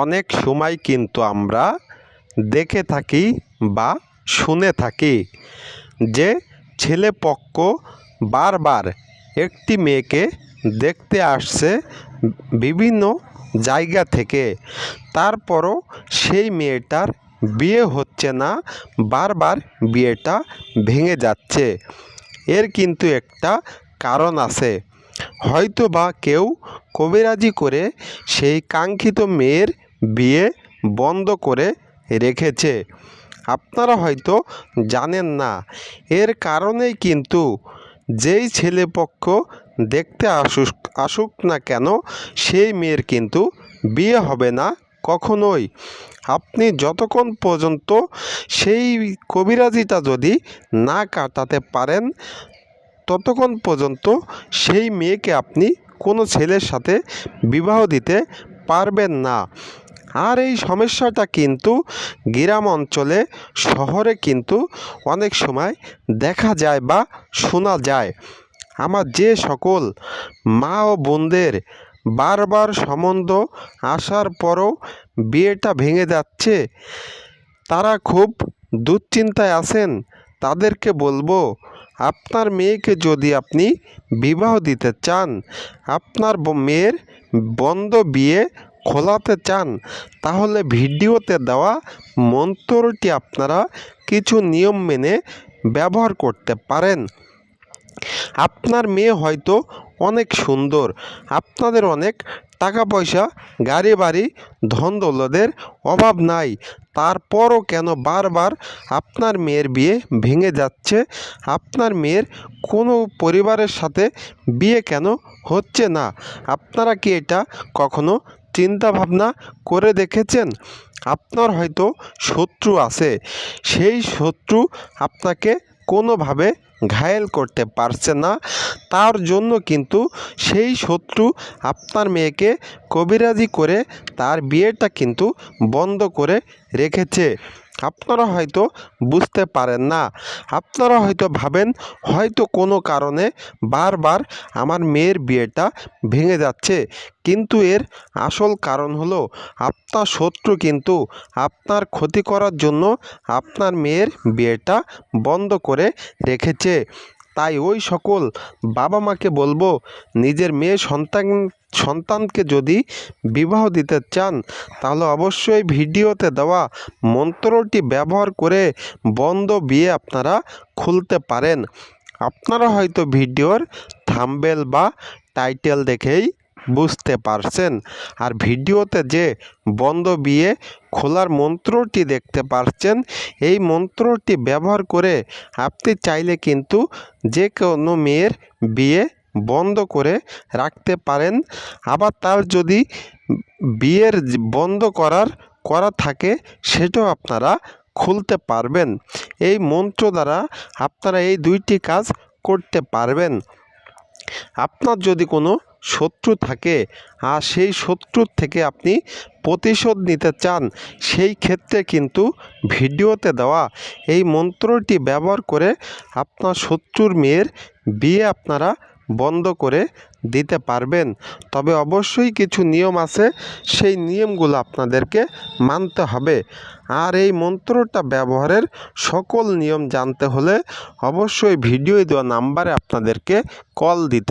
অনেক সময় কিন্তু আমরা দেখে থাকি বা শুনে থাকি যে ছেলেপক্ষ বারবার একটি মেয়েকে দেখতে আসছে বিভিন্ন জায়গা থেকে। তারপরও সেই মেয়েটার বিয়ে হচ্ছে না, বারবার বিয়েটা ভেঙে যাচ্ছে। এর কিন্তু একটা কারণ আছে। হয়তো বা কেউ কবিরাজি করে সেই কাঙ্ক্ষিত মেয়ের বিয়ে বন্ধ করে রেখেছে। আপনারা হয়তো জানেন না, এর কারণেই কিন্তু যেই ছেলেপক্ষ দেখতে আসুক আসুক না কেন, সেই মেয়ের কিন্তু বিয়ে হবে না কখনোই। আপনি যতক্ষণ পর্যন্ত সেই কবিরাজিটা যদি না কাটাতে পারেন ততক্ষণ পর্যন্ত সেই মেয়েকে আপনি কোনো ছেলের সাথে বিবাহ দিতে পারবেন না। আর এই সমস্যাটা কিন্তু গ্রাম অঞ্চলে, শহরে কিন্তু অনেক সময় দেখা যায় বা শোনা যায়। আমার যে সকল মা ও বোনদের বারবার সম্বন্ধ আসার পরও বিয়েটা ভেঙে যাচ্ছে, তারা খুব দুশ্চিন্তায় আছেন। তাদেরকে বলব আপনার মেয়েকে যদি আপনি বিবাহ দিতে চান, আপনার মেয়ের বন্ধ বিয়ে খোলাতে চান, তাহলে ভিডিওতে দেওয়া মন্ত্রটি আপনারা কিছু নিয়ম মেনে ব্যবহার করতে পারেন। আপনার মেয়ে হয়তো অনেক সুন্দর। আপনাদের অনেক টাকা পয়সা গাড়ি বাড়ি ধন দৌলতের অভাব নাই। তারপরও কেন বারবার আপনার মেয়ের বিয়ে ভেঙে যাচ্ছে? আপনার মেয়ের কোনো পরিবারের সাথে বিয়ে কেন হচ্ছে না? আপনারা কি এটা কখনো চিন্তা ভাবনা করে দেখেছেন? আপনার হয়তো শত্রু আছে। সেই শত্রু আপনাকে কোনোভাবে ঘায়েল করতে পারছে না। তার জন্য কিন্তু সেই শত্রু আপনার মেয়েকে কবিরাজি করে তার বিয়েটা কিন্তু বন্ধ করে রেখেছে। আপনারা হয়তো বুঝতে পারেন না। আপনারা হয়তো ভাবেন, হয়তো কোনো কারণে বারবার আমার মেয়ের বিয়েটা ভেঙে যাচ্ছে। কিন্তু এর আসল কারণ হলো, আপনার শত্রু কিন্তু আপনার ক্ষতি করার জন্য আপনার মেয়ের বিয়েটা বন্ধ করে রেখেছে। তাই ওই সকল বাবা মাকে বলব, নিজের মেয়ে সন্তান, সন্তানকে যদি বিবাহ দিতে চান, তাহলে অবশ্যই ভিডিওতে দেওয়া মন্ত্রটি ব্যবহার করে বন্ধ বিয়ে আপনারা খুলতে পারেন। আপনারা হয়তো ভিডিওর থাম্বেল বা টাইটেল দেখেই বুঝতে পারছেন? আর ভিডিওতে যে বন্ধ বিয়ে খোলার মন্ত্রটি দেখতে পারছেন, এই মন্ত্রটি ব্যবহার করে আপনি চাইলে কিন্তু যে কোনো মেয়ের বিয়ে বন্ধ করে রাখতে পারেন। আবার তার যদি বিয়ের বন্ধ করার করা থাকে, সেটাও আপনারা খুলতে পারবেন। এই মন্ত্র দ্বারা আপনারা এই দুইটি কাজ করতে পারবেন। আপনার যদি কোনো শত্রু থাকে, আর সেই শত্রুর থেকে আপনি প্রতিশোধ নিতে চান, সেই ক্ষেত্রে কিন্তু ভিডিওতে দেওয়া এই মন্ত্রটি ব্যবহার করে আপনার শত্রুর মেয়ের বিয়ে আপনারা বন্ধ করে দিতে পারবেন। তবে অবশ্যই কিছু নিয়ম আছে, সেই নিয়মগুলো আপনাদেরকে মানতে হবে। আর এই মন্ত্রটা ব্যবহারের সকল নিয়ম জানতে হলে অবশ্যই ভিডিও দেওয়া নাম্বারে আপনাদেরকে কল দিতে হবে